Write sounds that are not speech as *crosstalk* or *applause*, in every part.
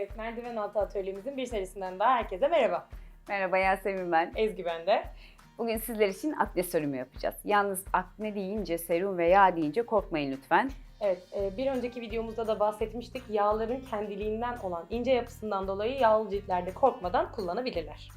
Evet, Merdiven Altı Atölyemizin bir serisinden daha herkese merhaba. Merhaba Yasemin ben. Ezgi ben de. Bugün sizler için akne serumu yapacağız. Yalnız akne deyince, serum ve yağ deyince korkmayın lütfen. Evet, e, bir önceki videomuzda da bahsetmiştik. Yağların kendiliğinden olan ince yapısından dolayı yağlı ciltlerde korkmadan kullanabilirler.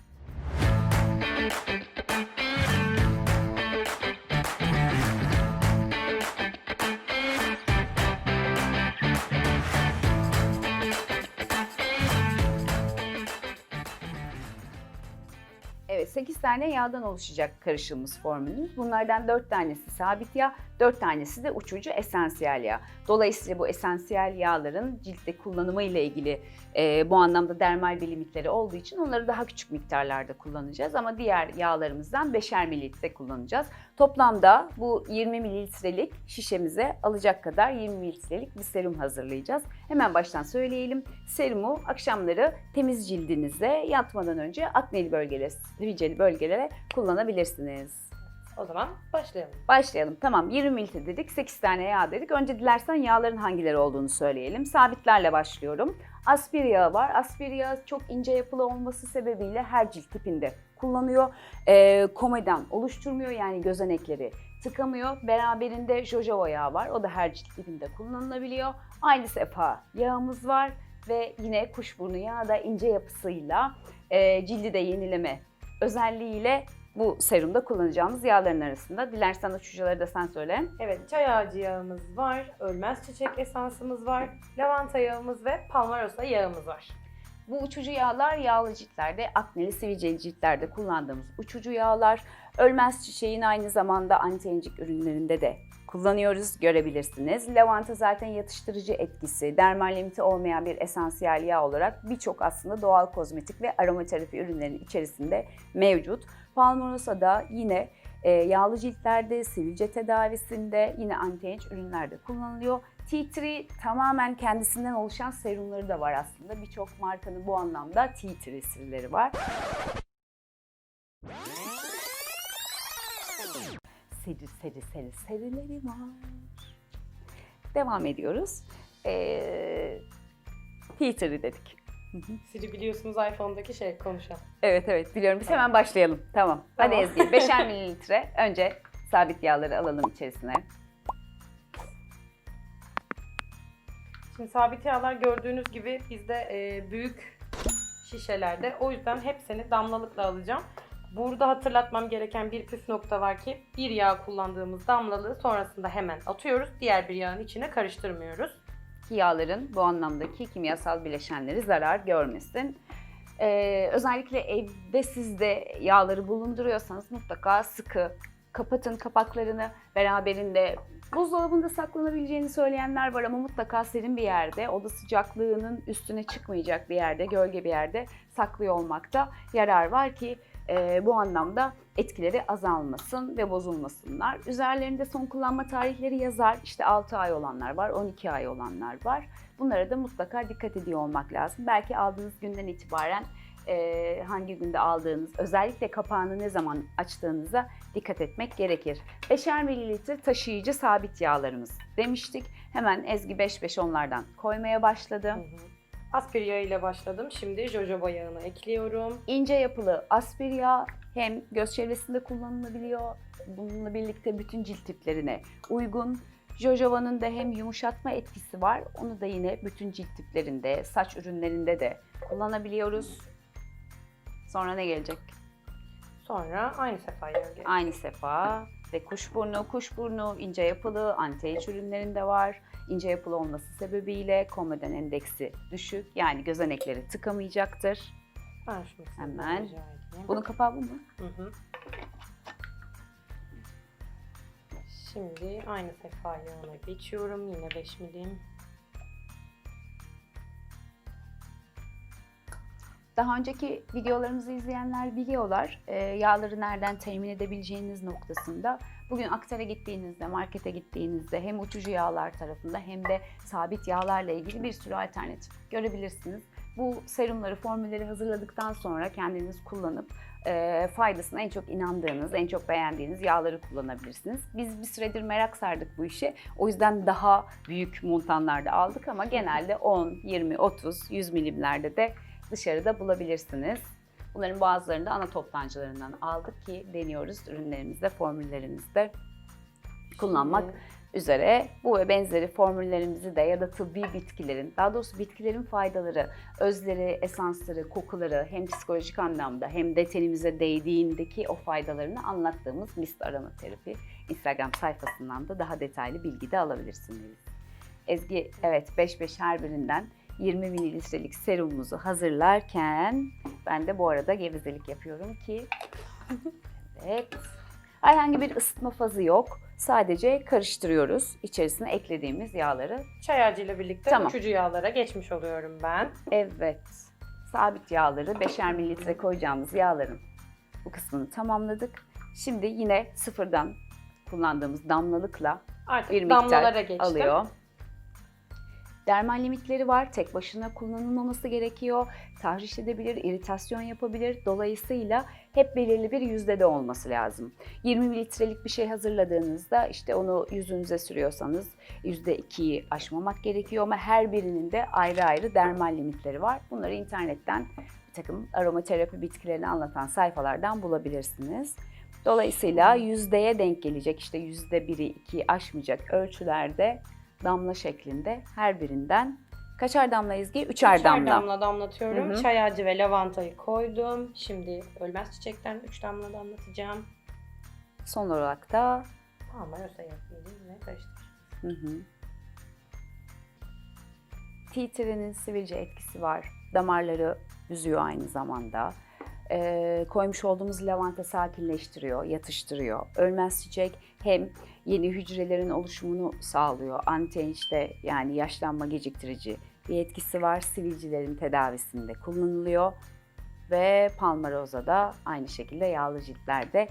Evet 8 tane yağdan oluşacak karışımımız formülümüz. Bunlardan 4 tanesi sabit yağ, 4 tanesi de uçucu esansiyel yağ. Dolayısıyla bu esansiyel yağların ciltte kullanımı ile ilgili e, bu anlamda dermal bir limitleri olduğu için onları daha küçük miktarlarda kullanacağız. Ama diğer yağlarımızdan 5'er mililitre kullanacağız. Toplamda bu 20 mililitrelik şişemize alacak kadar 20 mililitrelik bir serum hazırlayacağız. Hemen baştan söyleyelim. Serumu akşamları temiz cildinize yatmadan önce akneli bölgelere, sivilceli bölgelere kullanabilirsiniz. O zaman başlayalım. Başlayalım. Tamam 20 mililitre dedik, 8 tane yağ dedik. Önce dilersen yağların hangileri olduğunu söyleyelim. Sabitlerle başlıyorum. Aspir yağı var. Aspir yağı çok ince yapılı olması sebebiyle her cilt tipinde kullanıyor. Ee, komeden oluşturmuyor yani gözenekleri tıkamıyor. Beraberinde jojoba yağı var. O da her cilt tipinde kullanılabiliyor. Aynı sefa yağımız var ve yine kuşburnu yağı da ince yapısıyla e, cildi de yenileme özelliğiyle bu serumda kullanacağımız yağların arasında. Dilersen uçucuları da sen söyle. Evet, çay ağacı yağımız var, ölmez çiçek esansımız var, lavanta yağımız ve palmarosa yağımız var. Bu uçucu yağlar yağlı ciltlerde, akneli sivilceli ciltlerde kullandığımız uçucu yağlar. Ölmez çiçeğin aynı zamanda anti-aging ürünlerinde de kullanıyoruz, görebilirsiniz. Lavanta zaten yatıştırıcı etkisi, dermal limiti olmayan bir esansiyel yağ olarak birçok aslında doğal kozmetik ve aromaterapi ürünlerinin içerisinde mevcut. Palmarosa da yine e, yağlı ciltlerde, sivilce tedavisinde, yine anti-age ürünlerde kullanılıyor. Tea Tree tamamen kendisinden oluşan serumları da var aslında. Birçok markanın bu anlamda Tea Tree sirleri var. Seri seri seri serileri var. Devam ediyoruz. Ee, Tree dedik. Siri biliyorsunuz iPhone'daki şey konuşan. Evet evet biliyorum. Biz hemen başlayalım. Tamam. Hadi Tamam. Ezgi. 5'er *laughs* mililitre. Önce sabit yağları alalım içerisine. Şimdi sabit yağlar gördüğünüz gibi bizde e, büyük şişelerde. O yüzden hepsini damlalıkla alacağım. Burada hatırlatmam gereken bir püf nokta var ki bir yağ kullandığımız damlalığı sonrasında hemen atıyoruz. Diğer bir yağın içine karıştırmıyoruz. Ki yağların bu anlamdaki kimyasal bileşenleri zarar görmesin. Ee, özellikle evde siz de yağları bulunduruyorsanız mutlaka sıkı kapatın kapaklarını beraberinde buzdolabında saklanabileceğini söyleyenler var ama mutlaka serin bir yerde oda sıcaklığının üstüne çıkmayacak bir yerde gölge bir yerde saklıyor olmakta yarar var ki e, bu anlamda etkileri azalmasın ve bozulmasınlar. Üzerlerinde son kullanma tarihleri yazar. İşte 6 ay olanlar var, 12 ay olanlar var. Bunlara da mutlaka dikkat ediyor olmak lazım. Belki aldığınız günden itibaren e, hangi günde aldığınız, özellikle kapağını ne zaman açtığınıza dikkat etmek gerekir. 5'er mililitre taşıyıcı sabit yağlarımız demiştik. Hemen Ezgi 5-5 onlardan koymaya başladı. Aspir yağı ile başladım. Şimdi jojoba yağını ekliyorum. İnce yapılı aspir yağı hem göz çevresinde kullanılabiliyor. Bununla birlikte bütün cilt tiplerine uygun. Jojoba'nın da hem yumuşatma etkisi var. Onu da yine bütün cilt tiplerinde, saç ürünlerinde de kullanabiliyoruz. Sonra ne gelecek? Sonra aynı sefa yağı gelecek. Aynı sefa ve kuşburnu. Kuşburnu ince yapılı, anti ürünlerinde var. İnce yapılı olması sebebiyle komeden endeksi düşük. Yani gözenekleri tıkamayacaktır. Ben şunu Hemen. Bunun kapağı bu mu? Hı hı. Şimdi aynı sefa yağına geçiyorum. Yine 5 milim. Daha önceki videolarımızı izleyenler biliyorlar. Ee, yağları nereden temin edebileceğiniz noktasında. Bugün Aktar'a gittiğinizde, markete gittiğinizde hem uçucu yağlar tarafında hem de sabit yağlarla ilgili bir sürü alternatif görebilirsiniz. Bu serumları, formülleri hazırladıktan sonra kendiniz kullanıp e, faydasına en çok inandığınız, en çok beğendiğiniz yağları kullanabilirsiniz. Biz bir süredir merak sardık bu işe. O yüzden daha büyük montanlarda aldık ama genelde 10, 20, 30, 100 milimlerde de dışarıda bulabilirsiniz. Bunların bazılarını da ana toptancılarından aldık ki deniyoruz ürünlerimizde, formüllerimizde kullanmak üzere bu ve benzeri formüllerimizi de ya da tıbbi bitkilerin, daha doğrusu bitkilerin faydaları, özleri, esansları, kokuları hem psikolojik anlamda hem de tenimize değdiğindeki o faydalarını anlattığımız Mist Aroma Terapi Instagram sayfasından da daha detaylı bilgi de alabilirsiniz. Ezgi evet 5-5 her birinden 20 mililitrelik serumumuzu hazırlarken ben de bu arada gevezelik yapıyorum ki *laughs* evet herhangi bir ısıtma fazı yok. Sadece karıştırıyoruz içerisine eklediğimiz yağları. Çay ağacıyla birlikte Tamam. uçucu yağlara geçmiş oluyorum ben. Evet, sabit yağları 5'er mililitre koyacağımız yağların bu kısmını tamamladık. Şimdi yine sıfırdan kullandığımız damlalıkla Artık bir damlalara miktar geçtim. alıyor. Dermal limitleri var. Tek başına kullanılmaması gerekiyor. Tahriş edebilir, iritasyon yapabilir. Dolayısıyla hep belirli bir yüzdede olması lazım. 20 mililitrelik bir şey hazırladığınızda işte onu yüzünüze sürüyorsanız %2'yi aşmamak gerekiyor ama her birinin de ayrı ayrı dermal limitleri var. Bunları internetten bir takım aromaterapi bitkilerini anlatan sayfalardan bulabilirsiniz. Dolayısıyla yüzdeye denk gelecek işte yüzde biri ikiyi aşmayacak ölçülerde damla şeklinde her birinden kaçar damla Ezgi? Üçer, Üçer damla. damla damlatıyorum. Hı hı. Çay ağacı ve lavantayı koydum. Şimdi ölmez çiçekten 3 damla damlatacağım. Son olarak da Tamam öyle yapayım ve karıştır. hı hı. Tea sivilce etkisi var. Damarları büzüyor aynı zamanda. Ee, koymuş olduğumuz lavanta sakinleştiriyor, yatıştırıyor. Ölmez çiçek hem yeni hücrelerin oluşumunu sağlıyor. Anti işte yani yaşlanma geciktirici bir etkisi var. Sivilcilerin tedavisinde kullanılıyor. Ve Palmaroza da aynı şekilde yağlı ciltlerde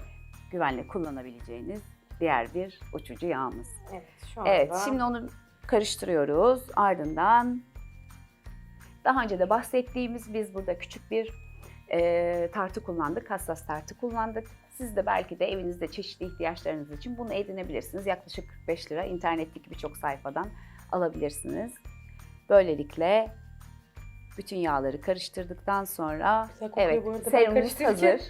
güvenle kullanabileceğiniz diğer bir uçucu yağımız. Evet şu anda. Evet, şimdi onu karıştırıyoruz. Ardından daha önce de bahsettiğimiz biz burada küçük bir e, tartı kullandık, hassas tartı kullandık. Siz de belki de evinizde çeşitli ihtiyaçlarınız için bunu edinebilirsiniz. Yaklaşık 45 lira internetteki birçok sayfadan alabilirsiniz. Böylelikle bütün yağları karıştırdıktan sonra evet serumumuz hazır.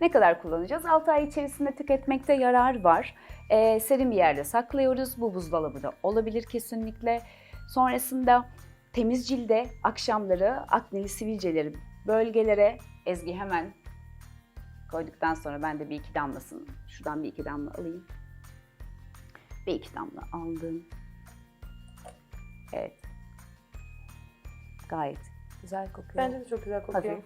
Ne kadar kullanacağız? 6 ay içerisinde tüketmekte yarar var. Ee, serin bir yerde saklıyoruz. Bu buzdolabı da olabilir kesinlikle. Sonrasında temiz cilde akşamları akneli sivilceleri bölgelere Ezgi hemen koyduktan sonra ben de bir iki damlasını şuradan bir iki damla alayım. Bir iki damla aldım. Evet. Gayet güzel kokuyor. Bence de çok güzel kokuyor. Hafif.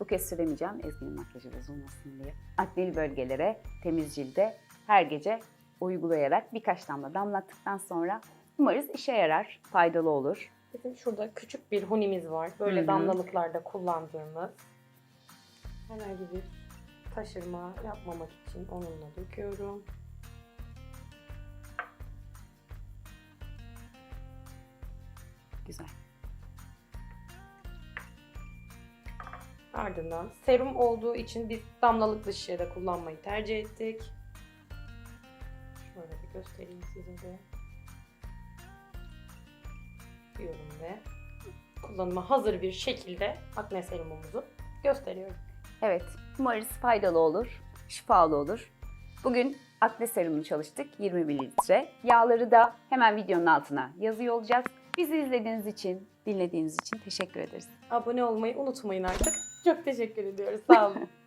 Bu kez süremeyeceğim Ezgi'nin makyajı bozulmasın diye. Akneli bölgelere, temiz cilde her gece uygulayarak birkaç damla damlattıktan sonra umarız işe yarar, faydalı olur. Bizim şurada küçük bir hunimiz var. Böyle Hı hı. damlalıklarda kullandığımız. Herhangi bir taşırma yapmamak için onunla döküyorum. Güzel. Ardından serum olduğu için biz damlalıklı şişede kullanmayı tercih ettik. Şöyle bir göstereyim size de. Diyorum ve kullanıma hazır bir şekilde akne serumumuzu gösteriyorum. Evet, umarız faydalı olur, şifalı olur. Bugün akne serumunu çalıştık, 20 mililitre. Yağları da hemen videonun altına yazıyor olacağız. Bizi izlediğiniz için, dinlediğiniz için teşekkür ederiz. Abone olmayı unutmayın artık. Çok teşekkür ediyoruz. Sağ olun. *laughs*